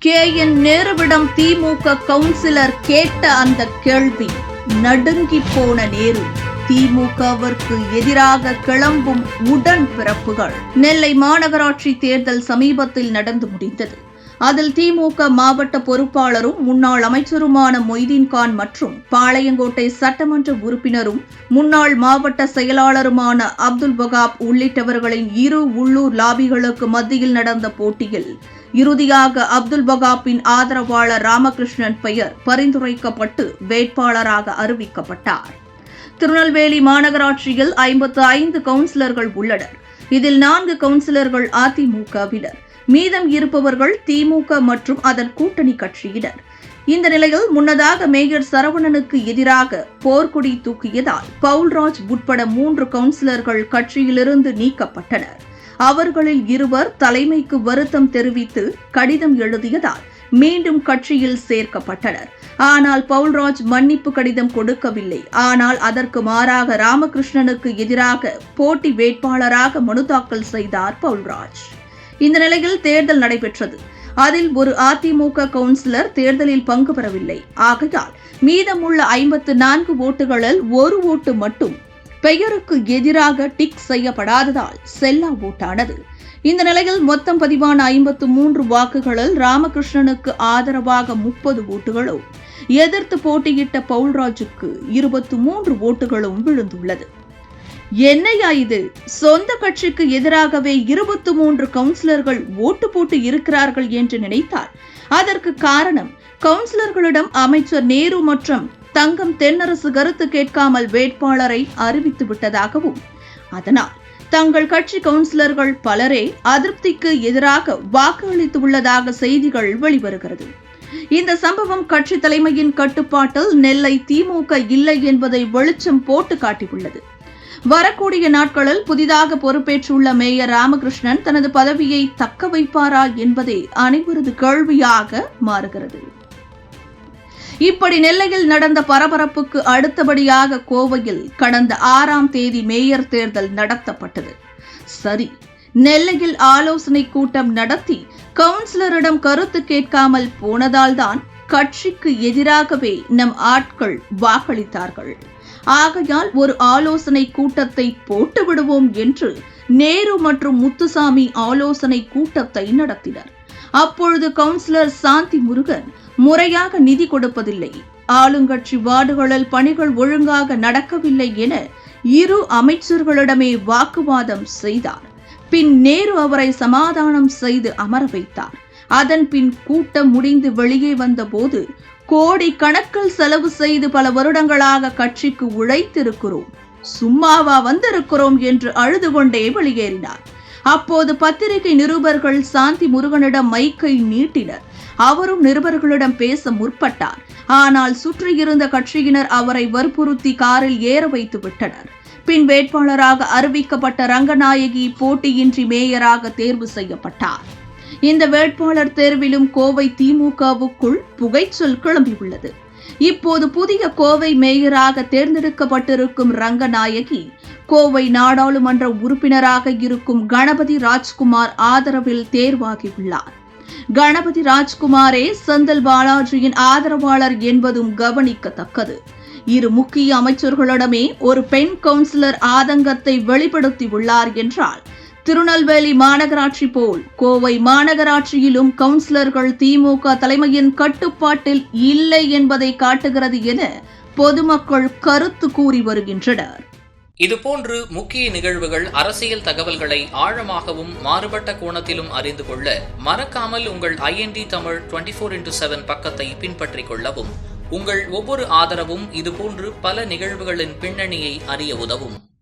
K N நேருவிடம் திமுக councillor கேட்ட அந்த கேள்வி நடுங்கி போன நேரு திமுகவிற்கு எதிராக கிளம்பும் உடன்பிறப்புகள் நெல்லை மாநகராட்சி தேர்தல் சமீபத்தில் நடந்து முடிந்தது. அதில் திமுக மாவட்ட பொறுப்பாளரும் முன்னாள் அமைச்சருமான மொய்தீன்கான் மற்றும் பாளையங்கோட்டை சட்டமன்ற உறுப்பினரும் முன்னாள் மாவட்ட செயலாளருமான அப்துல் வகாப் உள்ளிட்டவர்களின் இரு உள்ளூர் லாபிகளுக்கு மத்தியில் நடந்த போட்டியில் இறுதியாக அப்துல் வகாப்பின் ஆதரவாளர் ராமகிருஷ்ணன் பெயர் பரிந்துரைக்கப்பட்டு வேட்பாளராக அறிவிக்கப்பட்டார். திருநெல்வேலி மாநகராட்சியில் ஐம்பத்து ஐந்து கவுன்சிலர்கள் உள்ளனர். இதில் நான்கு கவுன்சிலர்கள் அதிமுகவினர். மீதம் இருப்பவர்கள் திமுக மற்றும் அதன் கூட்டணி கட்சியினர். இந்த நிலையில் முன்னதாக மேயர் சரவணனுக்கு எதிராக போர்க்குடி தூக்கியதால் பவுல்ராஜ் உட்பட மூன்று கவுன்சிலர்கள் கட்சியிலிருந்து நீக்கப்பட்டனர். அவர்களில் இருவர் தலைமைக்கு வருத்தம் தெரிவித்து கடிதம் எழுதியதால் மீண்டும் கட்சியில் சேர்க்கப்பட்டனர். ஆனால் பவுல்ராஜ் மன்னிப்பு கடிதம் கொடுக்கவில்லை. ஆனால் அதற்கு மாறாக ராமகிருஷ்ணனுக்கு எதிராக போட்டி வேட்பாளராக மனு தாக்கல் செய்தார் பவுல்ராஜ். இந்த நிலையில் தேர்தல் நடைபெற்றது. அதில் ஒரு அதிமுக கவுன்சிலர் தேர்தலில் பங்கு பெறவில்லை. ஆகையால் மீதமுள்ள ஐம்பத்து நான்கு ஓட்டுகளில் ஒரு ஓட்டு மட்டும் பெயருக்கு எதிராக டிக் செய்யப்படாததால் செல்லா ஓட்டானது. இந்த நிலையில் மொத்தம் பதிவான ஐம்பத்து மூன்று வாக்குகளில் ராமகிருஷ்ணனுக்கு ஆதரவாக முப்பது ஓட்டுகளும் எதிர்த்து போட்டியிட்ட பவுல்ராஜுக்கு இருபத்து மூன்று ஓட்டுகளும் விழுந்துள்ளது. என்னையா இது? சொந்த கட்சிக்கு எதிராகவே இருபத்து மூன்று கவுன்சிலர்கள் ஓட்டு போட்டு இருக்கிறார்கள் என்று நினைத்தார். அதற்கு காரணம் கவுன்சிலர்களிடம் அமைச்சர் நேரு மற்றும் தங்கம் தென்னரசு கருத்து கேட்காமல் வேட்பாளரை அறிவித்து விட்டதாகவும் அதனால் தங்கள் கட்சி கவுன்சிலர்கள் பலரே அதிருப்திக்கு எதிராக வாக்களித்து உள்ளதாக செய்திகள் வெளிவருகிறது. இந்த சம்பவம் கட்சி தலைமையின் கட்டுப்பாட்டில் நெல்லை திமுக இல்லை என்பதை வெளிச்சம் போட்டு காட்டியுள்ளது. வரக்கூடிய நாட்களில் புதிதாக பொறுப்பேற்றுள்ள மேயர் ராமகிருஷ்ணன் தனது பதவியை தக்க வைப்பாரா என்பதே அனைவரது கேள்வியாக மாறுகிறது. இப்படி நெல்லையில் நடந்த பரபரப்புக்கு அடுத்தபடியாக கோவையில் கடந்த ஆறாம் தேதி மேயர் தேர்தல் நடத்தப்பட்டது. சரி நெல்லையில் ஆலோசனை கூட்டம் நடத்தி கவுன்சிலரிடம் கருத்து கேட்காமல் போனதால்தான் கட்சிக்கு எதிராகவே நம் ஆட்கள் வாக்களித்தார்கள். ஆகையால் ஒரு ஆலோசனை கூட்டத்தை போட்டு விடுவோம் என்று நேரு மற்றும் முத்துசாமி ஆலோசனை கூட்டத்தை நடத்தினர். அப்பொழுது கவுன்சிலர் சாந்தி முருகன் முறையாக நிதி கொடுப்பதில்லை. ஆளுங்கட்சி வார்டுகளில் பணிகள் ஒழுங்காக நடக்கவில்லை என இரு அமைச்சர்களிடமே வாக்குவாதம் செய்தார். பின் நேரு அவரை சமாதானம் செய்து அமர வைத்தார். அதன் பின் கூட்டம் முடிந்து வெளியே வந்தபோது கோடி கணக்கில் செலவு செய்து பல வருடங்களாக கட்சிக்கு உழைத்திருக்கிறோம். சும்மாவா வந்திருக்கிறோம் என்று அழுது கொண்டே வெளியேறினார். அப்போது பத்திரிகை நிருபர்கள் சாந்தி முருகனிடம் மைக்கை நீட்டினர். அவரும் நிருபர்களிடம் பேச முற்பட்டார். ஆனால் சுற்றியிருந்த கட்சியினர் அவரை வற்புறுத்தி காரில் ஏற வைத்து விட்டனர். பின் வேட்பாளராக அறிவிக்கப்பட்ட ரங்கநாயகி போட்டியின்றி மேயராக தேர்வு செய்யப்பட்டார். இந்த வேட்பாளர் தேர்விலும் கோவை திமுகவுக்குள் புகைச்சொல் கிளம்பியுள்ளது. இப்போது புதிய கோவை மேயராக தேர்ந்தெடுக்கப்பட்டிருக்கும் ரங்கநாயகி கோவை நாடாளுமன்ற உறுப்பினராக இருக்கும் கணபதி ராஜ்குமார் ஆதரவில் தேர்வாகியுள்ளார். கணபதி ராஜ்குமாரே செந்தில் பாலாஜியின் ஆதரவாளர் என்பதும் கவனிக்கத்தக்கது. இரு முக்கிய அமைச்சர்களிடமே ஒரு பெண் கவுன்சிலர் ஆதங்கத்தை வெளிப்படுத்தியுள்ளார் என்றால் திருநெல்வேலி மாநகராட்சி போல் கோவை மாநகராட்சியிலும் கவுன்சிலர்கள் திமுக தலைமையின் கட்டுப்பாட்டில் இல்லை என்பதை காட்டுகிறது என பொதுமக்கள் கருத்து கூறி வருகின்றனர். இதுபோன்று முக்கிய நிகழ்வுகள் அரசியல் தகவல்களை ஆழமாகவும் மாறுபட்ட கோணத்திலும் அறிந்து கொள்ள மறக்காமல் உங்கள் IND Tamil twenty four into seven பக்கத்தை பின்பற்றிக் கொள்ளவும். உங்கள் ஒவ்வொரு ஆதரவும் இதுபோன்று பல நிகழ்வுகளின் பின்னணியை அறிய உதவும்.